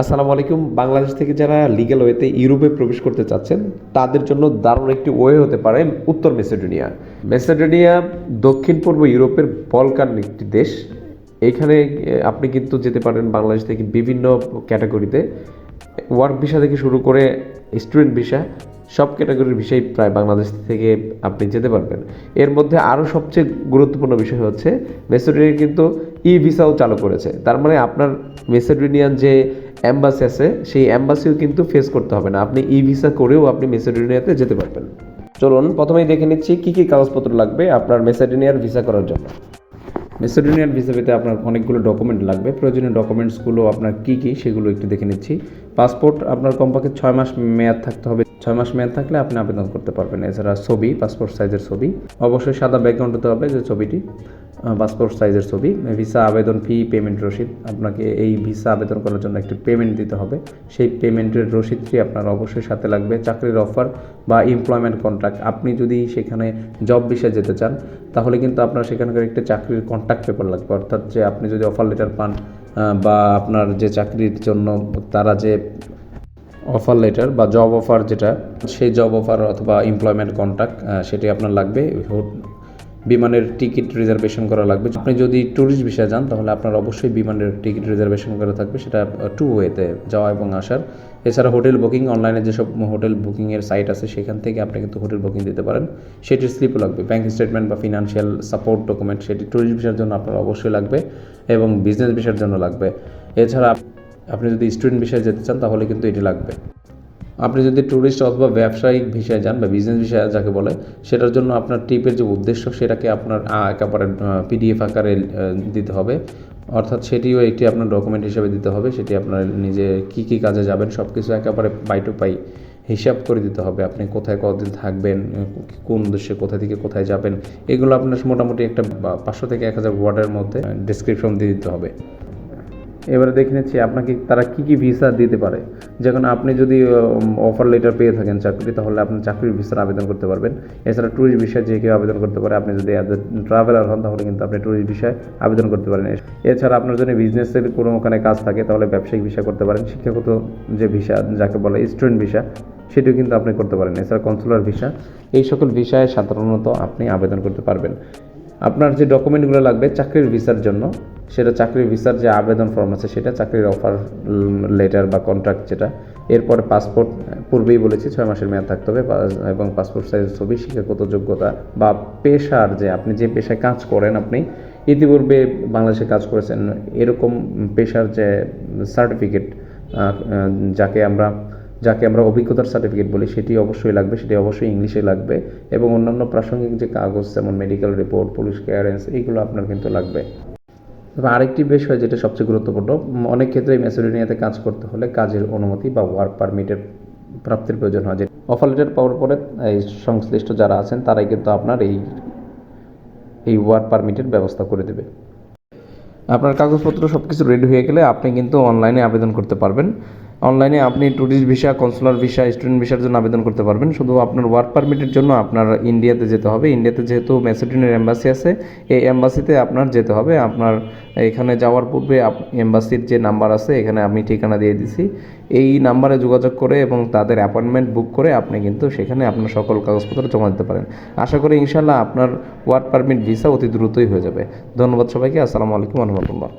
আসসালামু আলাইকুম। বাংলাদেশ থেকে যারা লিগ্যাল ওয়েতে ইউরোপে প্রবেশ করতে চাচ্ছেন, তাদের জন্য দারুণ একটি ওয়ে হতে পারে উত্তর মেসেডোনিয়া। মেসেডোনিয়া দক্ষিণ পূর্ব ইউরোপের বলকান একটি দেশ। এখানে আপনি কিন্তু যেতে পারেন বাংলাদেশ থেকে বিভিন্ন ক্যাটাগরিতে ওয়ার্ক ভিসা থেকে শুরু করে স্টুডেন্ট ভিসা সব ক্যাটাগরির ভিসাই প্রায় বাংলাদেশ থেকে আপনি যেতে পারবেন। এর মধ্যে আরও সবচেয়ে গুরুত্বপূর্ণ বিষয় হচ্ছে মেসেডোনিয়া কিন্তু ই ভিসাও চালু করেছে। তার মানে আপনার মেসেডোনিয়ান যে অ্যাম্বাসি আছে, সেই অ্যাম্বাসিও কিন্তু ফেস করতে হবে না। আপনি ই ভিসা করেও আপনি মেসেডোনিয়াতে যেতে পারবেন। চলুন, প্রথমেই দেখে নিচ্ছি কী কী কাগজপত্র লাগবে আপনার মেসেডোনিয়ার ভিসা করার জন্য। মেসেডোনিয়ার ভিসা পেতে আপনার অনেকগুলো ডকুমেন্ট লাগবে। প্রয়োজনীয় ডকুমেন্টসগুলো আপনার কী কী, সেগুলো একটু দেখে নিচ্ছি। পাসপোর্ট আপনার কমপক্ষে ছয় মাস মেয়াদ থাকতে হবে। ছয় মাস মেয়াদ থাকলে আপনি আবেদন করতে পারবেন। এছাড়া ছবি, পাসপোর্ট সাইজের ছবি। অবশ্যই সাদা ব্যাকগ্রাউন্ড হতে হবে যে ছবিটি পাসপোর্ট সাইজের ছবি। ভিসা আবেদন ফি পেমেন্ট রসিদ। আপনাকে এই ভিসা আবেদন করার জন্য একটি পেমেন্ট দিতে হবে। সেই পেমেন্টের রসিদটি আপনার অবশ্যই সাথে লাগবে। চাকরির অফার বা এমপ্লয়মেন্ট কন্ট্রাক্ট আপনি যদি সেখানে জব বিষয়ে যেতে চান, তাহলে কিন্তু আপনার সেখানকার একটি চাকরির কন্ট্রাক্ট পেপার লাগবে। অর্থাৎ যে আপনি যদি অফার লেটার পান বা আপনার যে চাকরির জন্য তারা যে অফার লেটার বা জব অফার যেটা, সেই জব অফার অথবা এমপ্লয়মেন্ট কন্ট্রাক্ট সেটি আপনার লাগবে। বিমানের টিকিট রিজার্ভেশন করা লাগবে। আপনি যদি ট্যুরিস্ট ভিসা যান, তাহলে আপনার অবশ্যই বিমানের টিকিট রিজার্ভেশন করা থাকবে। সেটা টু ওয়েতে যাওয়া এবং আসার। এছাড়া হোটেল বুকিং অনলাইনে যেসব হোটেল বুকিংয়ের সাইট আছে, সেখান থেকে আপনি কিন্তু হোটেল বুকিং দিতে পারেন। সেটির স্লিপও লাগবে। ব্যাঙ্ক স্টেটমেন্ট বা ফিনান্সিয়াল সাপোর্ট ডকুমেন্ট সেটি ট্যুরিস্ট ভিসার জন্য আপনার অবশ্যই লাগবে এবং বিজনেস ভিসার জন্য লাগবে। এছাড়া আপনি যদি স্টুডেন্ট বিষয়ে যেতে চান, তাহলে কিন্তু এটি লাগবে। আপনি যদি ট্যুরিস্ট অথবা ব্যবসায়িক ভিসায় যান বা বিজনেস ভিসা যাকে বলে, সেটার জন্য আপনার ট্রিপের যে উদ্দেশ্য, সেটাকে আপনার একেবারে পিডিএফ আকারে দিতে হবে। অর্থাৎ সেটিও একটি আপনার ডকুমেন্ট হিসেবে দিতে হবে। সেটি আপনার নিজে কি কি কাজে যাবেন সব কিছু একেবারে পাই টু পাই হিসাব করে দিতে হবে। আপনি কোথায় কতদিন থাকবেন, কোন উদ্দেশ্যে কোথা থেকে কোথায় যাবেন, এগুলো আপনার মোটামুটি একটা পাঁচশো থেকে এক হাজার ওয়ার্ডের মধ্যে ডিসক্রিপশন দিয়ে দিতে হবে। এবারে দেখে নিচ্ছি আপনাকে তারা কি কি ভিসা দিতে পারে। যখন আপনি যদি অফার লেটার পেয়ে থাকেন চাকরি তাহলে আপনি চাকরির ভিসার আবেদন করতে পারবেন। এছাড়া ট্যুরিস্ট ভিসায় যে কেউ আবেদন করতে পারে, আপনি যদি ট্রাভেলার হন, তাহলে কিন্তু আপনি ট্যুরিস্ট ভিসায় আবেদন করতে পারেন। এছাড়া আপনার জন্য বিজনেসের কোনো ওখানে কাজ থাকে, তাহলে ব্যবসায়িক ভিসা করতে পারেন। শিক্ষাগত যে ভিসা যাকে বলে স্টুডেন্ট ভিসা সেটিও কিন্তু আপনি করতে পারেন। এছাড়া কনসুলার ভিসা এই সকল ভিসায় সাধারণত আপনি আবেদন করতে পারবেন। আপনার যে ডকুমেন্টগুলো লাগবে চাকরির ভিসার জন্য, সেটা চাকরির ভিসার যে আবেদন ফর্ম আছে, সেটা চাকরির অফার লেটার বা কন্ট্রাক্ট যেটা, এরপরে পাসপোর্ট পূর্বেই বলেছি ছয় মাসের মেয়াদ থাকতে হবে এবং পাসপোর্ট সাইজ ছবি, শিক্ষাগত যোগ্যতা বা পেশার যে, আপনি যে পেশায় কাজ করেন আপনি, ইতিপূর্বে বাংলাদেশে কাজ করেছেন, এরকম পেশার যে সার্টিফিকেট যাকে আমরা যাকে আমরা অভিজ্ঞতার সার্টিফিকেট বলি, সেটি অবশ্যই লাগবে, সেটি অবশ্যই ইংলিশে লাগবে এবং অন্যান্য প্রাসঙ্গিক যে কাগজ, যেমন মেডিকেল রিপোর্ট পুলিশ ক্লিয়ারেন্স এইগুলো আপনার কিন্তু লাগবে। তবে আরেকটি বিষয় যেটা সবচেয়ে গুরুত্বপূর্ণ অনেক ক্ষেত্রে মেসোডোনিয়াতে কাজ করতে হলে কাজের অনুমতি বা ওয়ার্ক পারমিটের প্রাপ্তির প্রয়োজন হয়। যে অফার লেটার পাওয়ার পরে, এই সংশ্লিষ্ট যারা আছেন, তারাই কিন্তু আপনার এই এই ওয়ার্ক পারমিটের ব্যবস্থা করে দেবে। আপনার কাগজপত্র সব কিছু রেডি হয়ে গেলে আপনি কিন্তু অনলাইনে আবেদন করতে পারবেন। অনলাইনে আপনি tourist visa consular visa student ভিসার জন্য আবেদন করতে পারবেন। শুধু আপনার ওয়ার্ক পারমিটের জন্য আপনার ইন্ডিয়াতে যেতে হবে। ইন্ডিয়াতে যেহেতু ম্যাসেডোনিয়ার এম্বাসি আছে, এই এম্বাসিতে আপনার যেতে হবে। আপনার এখানে যাওয়ার পূর্বে এম্বাসির যে নাম্বার আছে, এখানে আমি ঠিকানা দিয়ে দিছি। এই নাম্বারে যোগাযোগ করে এবং তাদের অ্যাপয়েন্টমেন্ট বুক করে আপনি কিন্তু সেখানে আপনার সকল কাগজপত্র জমা দিতে পারেন। আশা করি ইনশাল্লাহ আপনার ওয়ার্ক পারমিট ভিসা অতি দ্রুতই হয়ে যাবে। ধন্যবাদ সবাইকে। আসসালামু আলাইকুম রহমতুল্লাহ।